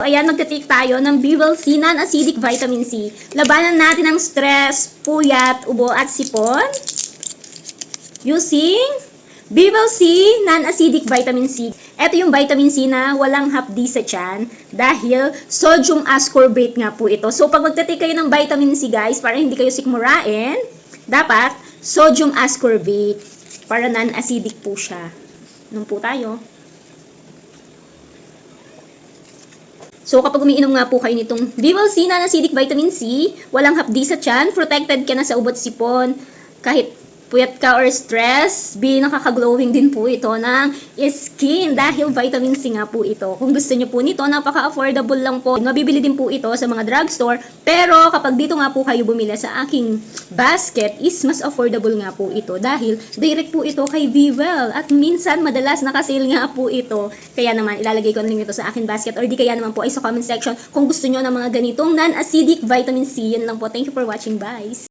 Ayan, magte-take tayo ng Bewell C non-acidic vitamin C. Labanan natin ang stress, puyat, ubo at sipon. Using Bewell C non-acidic vitamin C. Ito yung vitamin C na walang hapdi sa tiyan dahil sodium ascorbate nga po ito. So pag magte-take kayo ng vitamin C guys, para hindi kayo sikmurain, dapat sodium ascorbate para non-acidic po siya. Nung po tayo. So, kapag umiinom nga po kayo nitong Vival C na acidic vitamin C, walang hapdi sa tiyan, protected ka na sa ubot sipon, kahit puyat ka or stress, B, nakaka-glowing din po ito ng skin dahil vitamin C nga po ito. Kung gusto nyo po nito, napaka-affordable lang po. Mabibili din po ito sa mga drugstore, pero kapag dito nga po kayo bumili sa aking basket, is mas affordable nga po ito dahil direct po ito kay Vival at minsan madalas nakasale nga po ito. Kaya naman, ilalagay ko link ito sa akin basket or di kaya naman po ay sa comment section kung gusto nyo ng mga ganitong non-acidic vitamin C. Yun lang po. Thank you for watching. Bye!